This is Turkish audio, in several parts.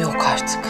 Yok artık.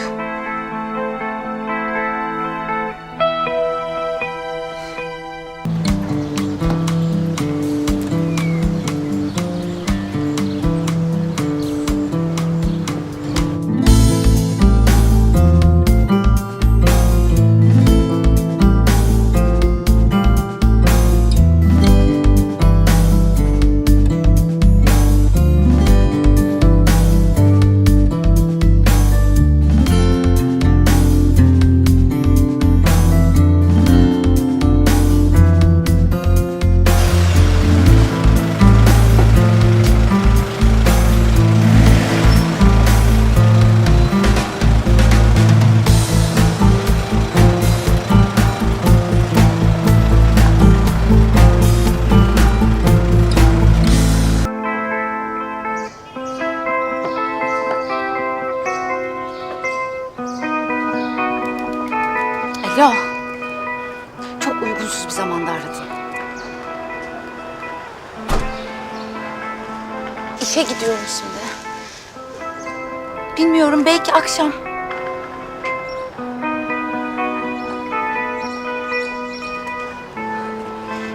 Bilmiyorum belki akşam.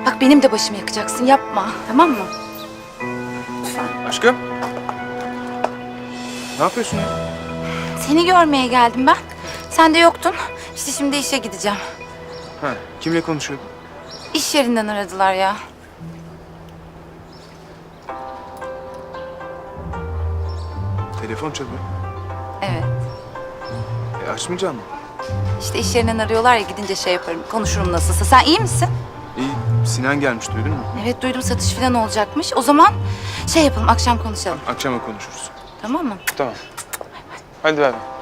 Bak benim de başımı yakacaksın yapma tamam mı? Lütfen. Aşkım. Ne yapıyorsun ya? Seni görmeye geldim ben. Sen de yoktun. İşte şimdi işe gideceğim. Ha, kimle konuşuyordun? İş yerinden aradılar ya. Telefon çalıyor. Evet. E, açmayacaksın mı? İşte iş yerinden arıyorlar ya gidince şey yaparım. Konuşurum nasılsa. Sen iyi misin? İyi, Sinan gelmiş duydun mu? Evet duydum satış falan olacakmış. O zaman şey yapalım akşam konuşalım. Akşama konuşuruz. Tamam mı? Tamam. Hadi ver. Hah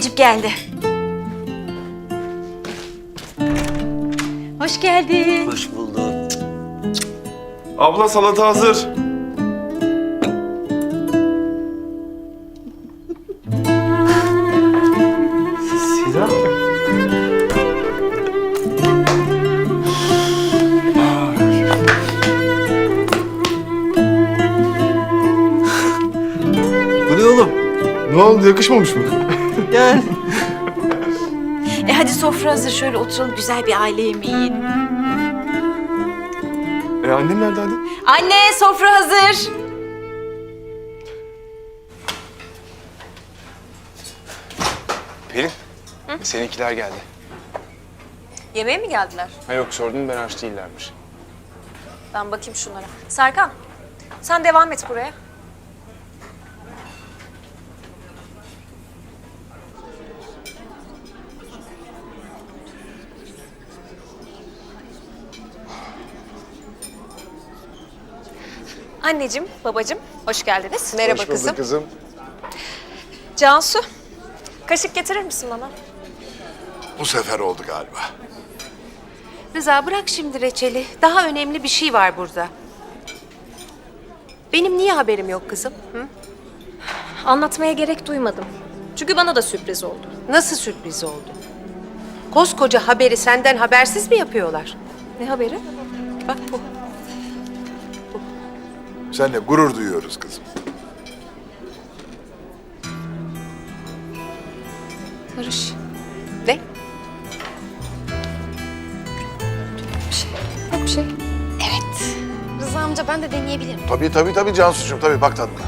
Necip geldi. Hoş geldin. Hoş bulduk. Abla salata hazır. Sinan. Bu ne oğlum? Ne oldu yakışmamış mı? Gel. E hadi sofra hazır şöyle oturalım güzel bir aile yemeği yiyelim. E annem nerede hadi? Anne sofra hazır. Pelin. Seninkiler geldi. Yemeğe mi geldiler? Ha yok sordum ben aç değillermiş. Ben bakayım şunlara. Serkan, sen devam et buraya. Anneciğim, babacığım, hoş geldiniz. Merhaba kızım. kızım. Cansu, kaşık getirir misin bana? Bu sefer oldu galiba. Rıza bırak şimdi reçeli. Daha önemli bir şey var burada. Benim niye haberim yok kızım? Hı? Anlatmaya gerek duymadım. Çünkü bana da sürpriz oldu. Nasıl sürpriz oldu? Koskoca haberi senden habersiz mi yapıyorlar? Ne haberi? Bak bu. Seninle gurur duyuyoruz kızım. Barış. Ne? Yok bir şey. Rıza amca ben de deneyebilirim. Tabii tabii tabii Cansucuğum tabii bak tadına.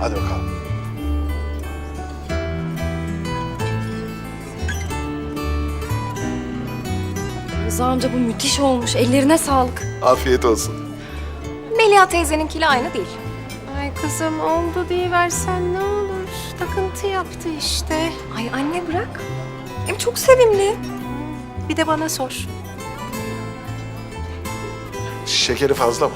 Hadi bakalım. Rıza amca bu müthiş olmuş. Ellerine sağlık. Afiyet olsun. Melia teyzeninkiyle aynı değil. Ay kızım oldu diye versen ne olur. Takıntı yaptı işte. Ay anne bırak. Hem çok sevimli. Bir de bana sor. Şekeri fazla mı?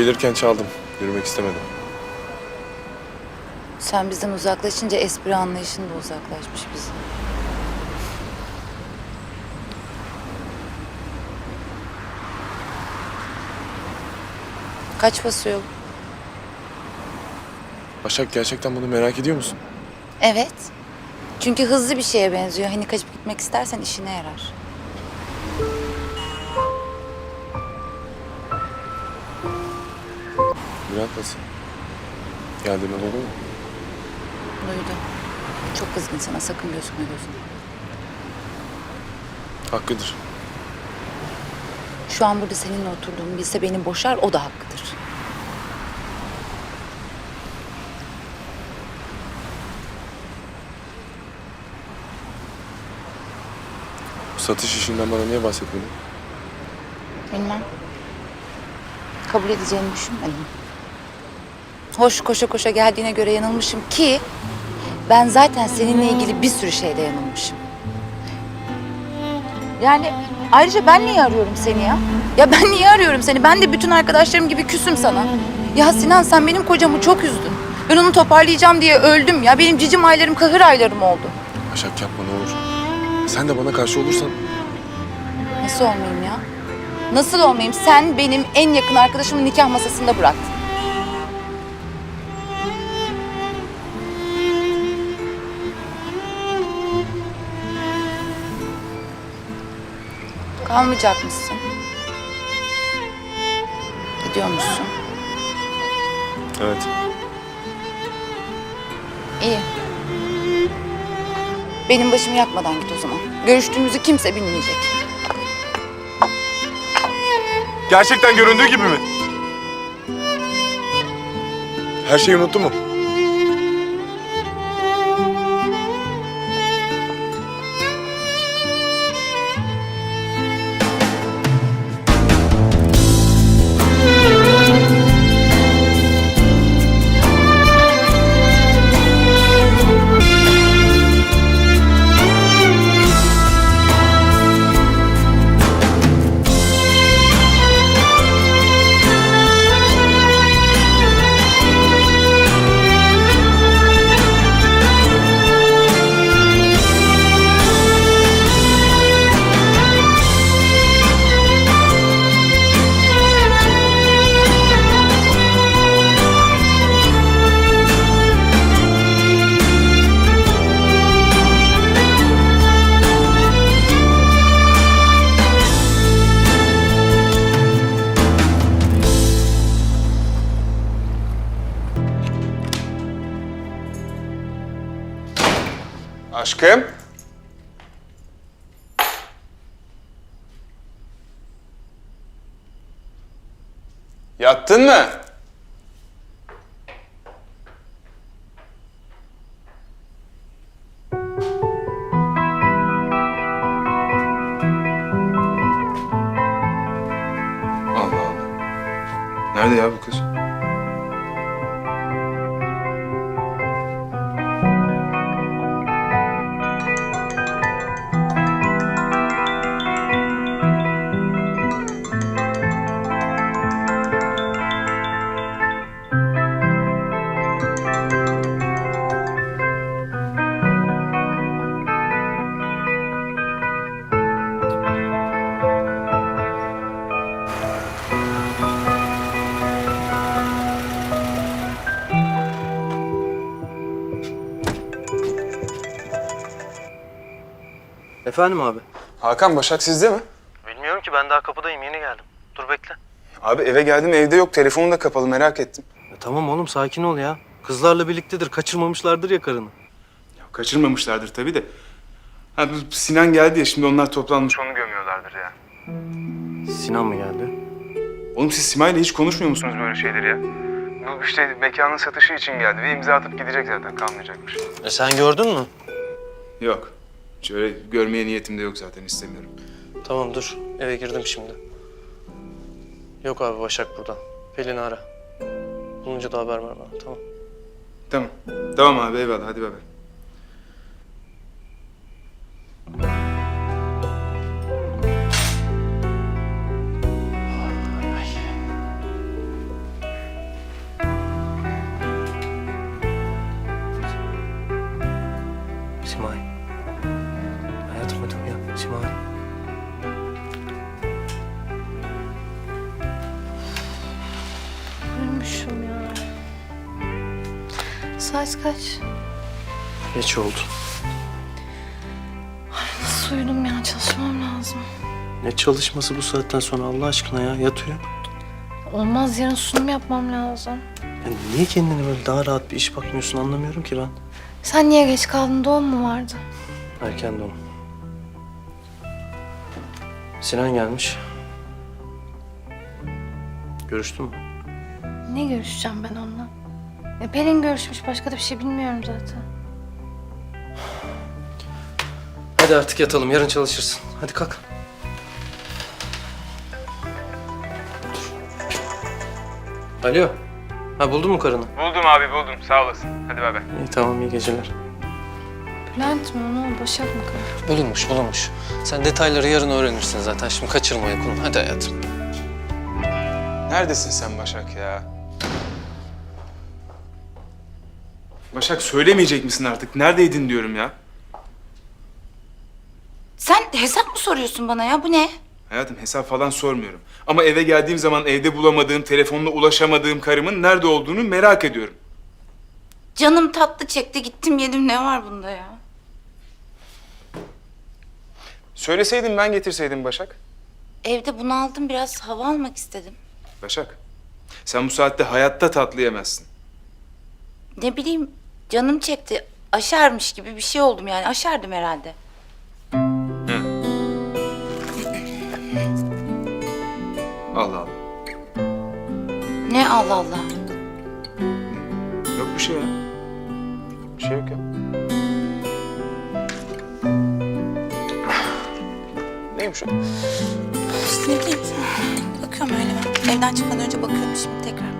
Gelirken çaldım. Yürümek istemedim. Sen bizden uzaklaşınca espri anlayışın da uzaklaşmış bizim. Kaç basıyor? Başak gerçekten bunu merak ediyor musun? Evet. Çünkü hızlı bir şeye benziyor. Hani kaçıp gitmek istersen işine yarar. Bülent nasıl? Geldiğime oldu mu? Duydum. Çok kızgın sana. Sakın gözükme gözüne. Hakkıdır. Şu an burada seninle oturduğumu bilse beni boşar. O da hakkıdır. Bu satış işinden bana niye bahsetmedin? Bilmem. Kabul edeceğini düşünmedim. Hoş koşa koşa geldiğine göre yanılmışım ki... ...ben zaten seninle ilgili bir sürü şeyde yanılmışım. Yani ayrıca ben niye arıyorum seni ya? Ya ben niye arıyorum seni? Ben de bütün arkadaşlarım gibi küsüm sana. Ya Sinan sen benim kocamı çok üzdün. Ben onu toparlayacağım diye öldüm ya. Benim cicim aylarım kahır aylarım oldu. Başak yapma ne olur. Sen de bana karşı olursan Nasıl olmayayım ya? Nasıl olmayayım? Sen benim en yakın arkadaşımı nikah masasında bıraktın. Kalmayacak mısın? Gidiyor musun? evet. İyi. Benim başımı yakmadan git o zaman. Görüştüğümüzü kimse bilmeyecek. Gerçekten göründüğü gibi mi? Her şeyi unuttun mu? Aşkım. Yattın mı? Efendim abi? Hakan Başak sizde mi? Bilmiyorum ki ben daha kapıdayım yeni geldim. Dur bekle. Abi eve geldim evde yok. Telefonu da kapalı merak ettim. Ya tamam oğlum sakin ol ya. Kızlarla birliktedir kaçırmamışlardır ya karını. Ya kaçırmamışlardır tabii de. Ha, Sinan geldi ya şimdi onlar toplanmış onu gömüyorlardır ya. Sinan mı geldi? Oğlum siz Simay'la hiç konuşmuyor musunuz böyle şeyleri ya? Bu işte mekanın satışı için geldi ve imza atıp gidecek zaten kalmayacakmış. E sen gördün mü? Yok. Şöyle görmeye niyetim de yok zaten istemiyorum. Tamam dur eve girdim şimdi. Yok abi Başak burada. Pelin'i ara. Bulunca da haber ver bana tamam. Tamam. Tamam abi eyvallah hadi bay Saat kaç? Geç oldu. Nasıl uyudum ya? Çalışmam lazım. Ne çalışması bu saatten sonra Allah aşkına ya? Yat uyu. Olmaz yarın sunum yapmam lazım. Ya niye kendine böyle daha rahat bir iş bakmıyorsun anlamıyorum ki ben. Sen niye geç kaldın? Doğum mu vardı? Erken doğum. Sinan gelmiş. Görüştün mü? Ne görüşeceğim ben onunla? Ya Pelin görüşmüş. Başka da bir şey bilmiyorum zaten. Hadi artık yatalım. Yarın çalışırsın. Hadi kalk. Alo. Ha buldun mu karını? Buldum abi buldum sağ olasın. Hadi bay bay. İyi tamam iyi geceler. Bülent mi? Ne oldu? Başak mı kaldı? Bulunmuş bulunmuş. Sen detayları yarın öğrenirsin zaten. Şimdi kaçırma uykunu. Hadi hayatım. Neredesin sen Başak ya? Başak söylemeyecek misin artık? Neredeydin diyorum ya. Sen hesap mı soruyorsun bana ya? Bu ne? Hayatım hesap falan sormuyorum. Ama eve geldiğim zaman evde bulamadığım, telefonla ulaşamadığım karımın nerede olduğunu merak ediyorum. Canım tatlı çekti gittim yedim ne var bunda ya? Söyleseydin ben getirseydim Başak. Evde bunaldım biraz hava almak istedim. Başak, sen bu saatte hayatta tatlı yemezsin. Ne bileyim canım çekti. Aşermiş gibi bir şey oldum yani. Aşerdim herhalde. Allah Allah. Ne Allah Allah. Yok bir şey ya. Bir şey yok ya. Neymiş o? İşte ne bileyim. Bakıyorum öyle ben. Evden çıkmadan önce bakıyorum şimdi tekrar.